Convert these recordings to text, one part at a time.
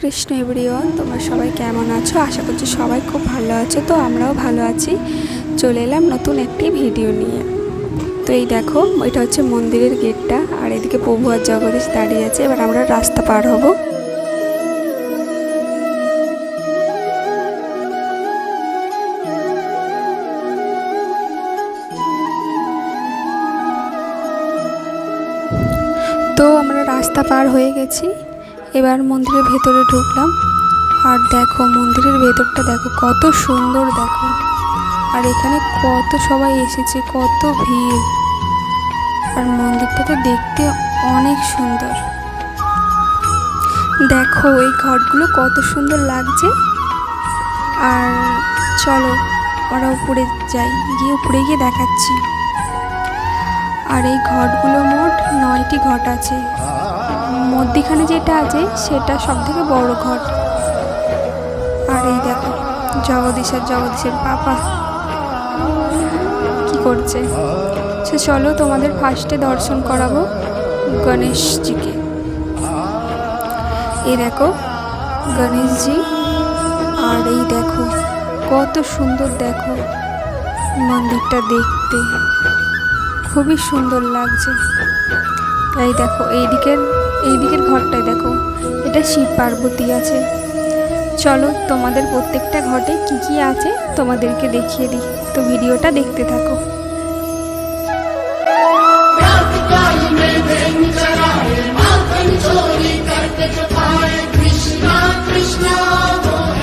Krishna everyone, তোমরা সবাই কেমন আছো? আশা করছি সবাই খুব ভালো আছো, তো আমরাও ভালো আছি। চলে এলাম নতুন একটি ভিডিও নিয়ে। তো এই দেখো, এটা হচ্ছে মন্দিরের গেটটা, আর এদিকে প্রভু আর জগদীশ দাঁড়িয়ে আছে, এবার আমরা রাস্তা পার হব। তো আমরা রাস্তা পার হয়ে গেছি। এবার মন্দিরের ভেতরে ঢুকলাম। আর দেখো, মন্দিরের ভেতরটা দেখো, কত সুন্দর দেখো। আর এখানে কত সবাই এসেছে, কত ভিড়। আর মন্দিরটা তো দেখতে অনেক সুন্দর। দেখো, এই ঘরগুলো কত সুন্দর লাগছে। আর চলো ওরা উপরে যাই, গিয়ে উপরে গিয়ে দেখাচ্ছি। আর এই ঘটগুলো মোট নয়টি ঘট আছে। মধ্যিখানে যেটা আছে, সেটা সব থেকে বড় ঘট। আর এই দেখো, জগদীশের জগদীশের পাপা কি করছে? সে চলো তোমাদের ফার্স্টে দর্শন করাবো গণেশজিকে। এই দেখো, গণেশজি, আর এই দেখো, কত সুন্দর দেখো মন্দিরটা দেখতে। খুবই সুন্দর লাগছে। এই দেখো এই দিকের এই দিকের ঘরটায় দেখো এটা শিব পার্বতী আছে চলো তোমাদের প্রত্যেকটা ঘটে কি কি আছে তোমাদেরকে দেখিয়ে দিই তো ভিডিওটা দেখতে থাকো रात काल में दिन चलाए माखन चोरी करके छुपाए कृष्णा कृष्णा वो है कृष्णा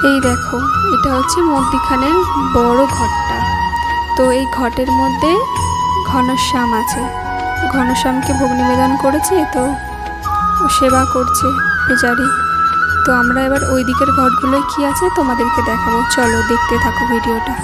দেখো, এটা হচ্ছে মধ্যিখানের বড় ঘরটা। তো এই ঘটের মধ্যে ঘনশ্যাম আছে। ঘনশ্যামকে ভোগ নিবেদন করেছে, তো সেবা করছে পূজারি। তো আমরা এবার ওই দিকের ঘটগুলোয় কী আছে তোমাদেরকে দেখাবো। চলো দেখতে থাকো ভিডিওটা।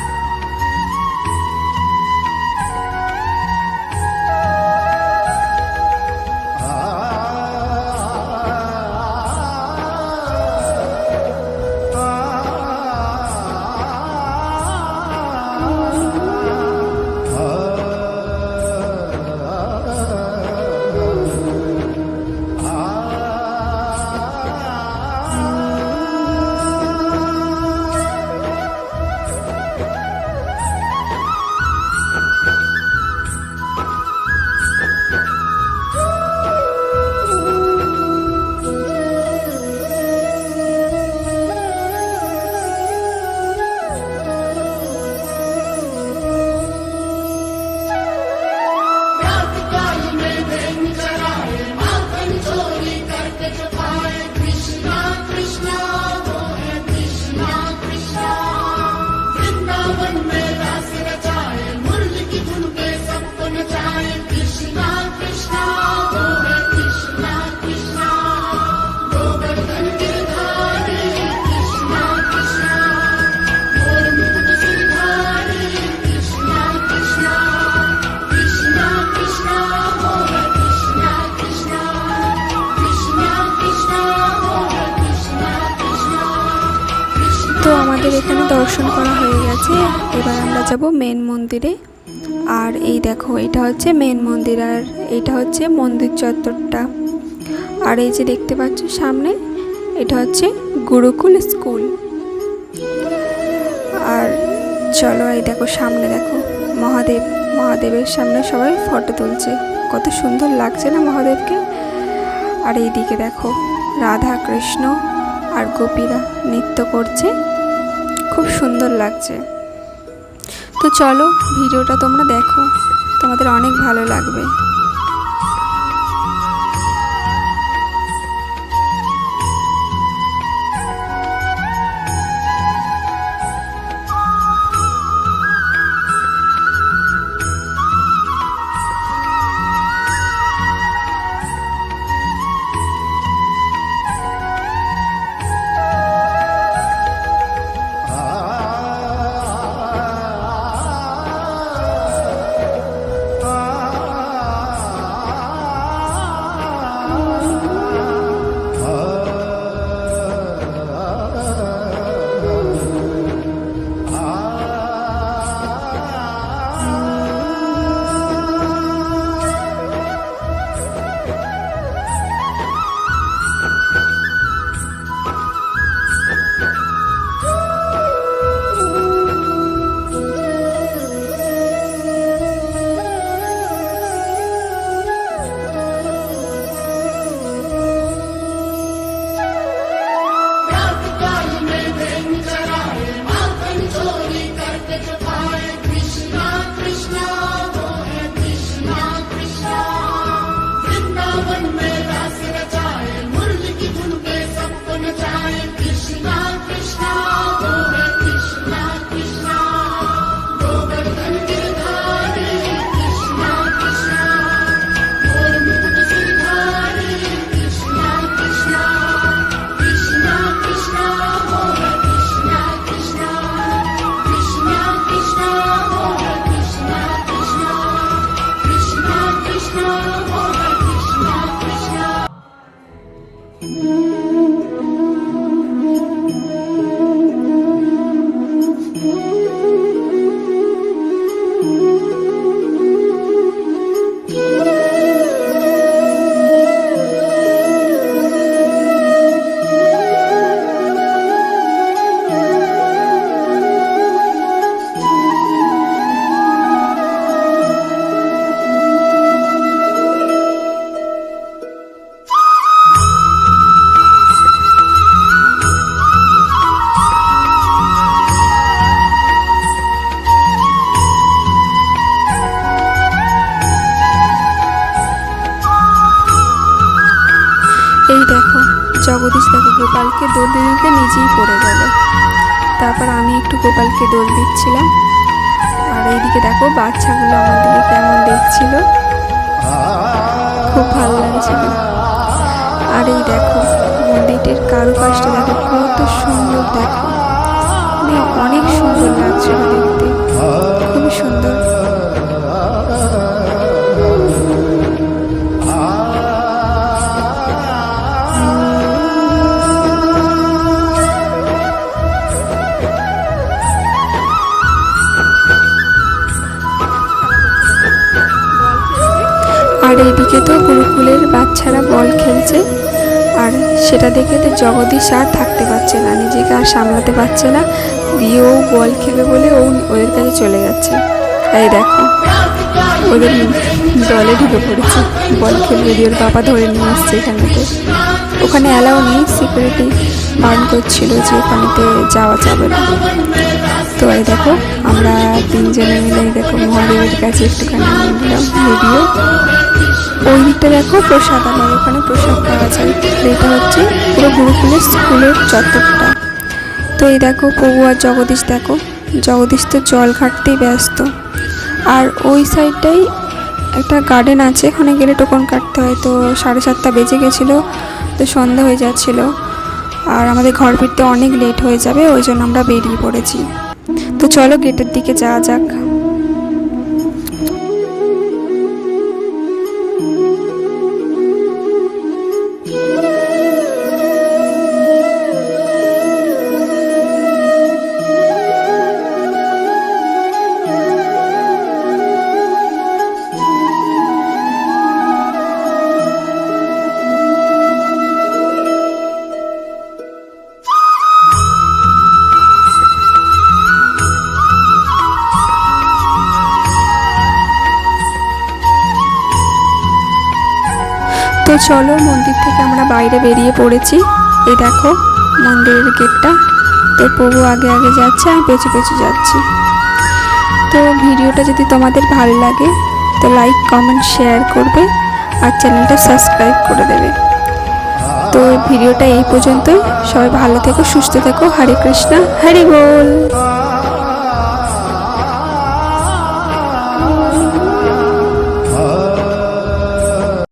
যাব মেন মন্দিরে। আর এই দেখো, এটা হচ্ছে মেন মন্দির আর এটা হচ্ছে মন্দির চত্বরটা। আর এই যে দেখতে পাচ্ছ সামনে, এটা হচ্ছে গুরুকুল স্কুল। আর চলো এই দেখো সামনে দেখো, মহাদেব, মহাদেবের সামনে সবাই ফটো তুলছে। কত সুন্দর লাগছে না মহাদেবকে? আর এইদিকে দেখো, রাধা কৃষ্ণ আর গোপীরা নৃত্য করছে। খুব সুন্দর লাগছে। তো চলো ভিডিওটা তোমরা দেখো। তোমাদের অনেক ভালো লাগবে। দেখো, গোপালকে দোল দিতে নিজেই পড়ে গেল। তারপর আমি একটু গোপালকে দোল দিচ্ছিলাম। আর এইদিকে দেখো, বাচ্চাগুলো আমার দিকে কেমন দেখছিল। খুব ভালো লাগছিল। আর এই দেখো, মন্দিরটির কারুকাজটা দেখো, কত সুন্দর দেখো। মানে অনেক সুন্দর লাগছিল দেখতে। খুবই সুন্দর। আর এইদিকে তো গুরুকুলের বাচ্চারা বল খেলছে। আর সেটা দেখে তো জগদীশ আর থাকতে পারছে না, নিজেকে আর সামলাতে পারছে না। দিয়ে ও বল খেলবে বলে ও ওদের কাছে চলে যাচ্ছে। এই দেখো, ওদের দলে ঢুকে পড়েছে। বল খেলবে দিয়ে ওর বাবা ধরে নিয়ে আসছে এখান থেকে। ওখানে অ্যালাউ নেই সিকিউরিটি বারণ করছিল যে ওখানেতে যাওয়া যাবে না। তো এই দেখো, আমরা তিনজনে মিলে এই দেখো মহাদেবের কাছে একটুখানি নিলাম ভিডিও। ওই দিকটা দেখো প্রসাদালয় ওখানে প্রসাদ পাওয়া যায়। এটা হচ্ছে পুরো গুরুকুলের স্কুলের চত্বরটা। তো এই দেখো, প্রভু আর জগদীশ দেখো, জগদীশ তো জল ঘাটতেই ব্যস্ত। আর ওই সাইডটাই একটা গার্ডেন আছে, ওখানে গেলে টোকন কাটতে হয়। তো সাড়ে সাতটা বেজে গেছিল, তো সন্ধ্যা হয়ে যাচ্ছিল। আর আমাদের ঘর ফিরতে অনেক লেট হয়ে যাবে, ওই জন্য আমরা বেরিয়ে পড়েছি। তো চলো গেটের দিকে যাওয়া যাক। চলো, মন্দির থেকে আমরা বাইরে বেরিয়ে পড়েছি। এই দেখো, মন্দিরের গেটটা। তো প্রভু আগে আগে যাচ্ছে, আমি পেছু পেছু যাচ্ছি। তো ভিডিওটা যদি তোমাদের ভালো লাগে, তো লাইক কমেন্ট শেয়ার করবে আর চ্যানেলটা সাবস্ক্রাইব করে দেবে। তো ভিডিওটা এই পর্যন্তই। সবাই ভালো থেকো, সুস্থ থেকো। হরে কৃষ্ণা, হরি বল।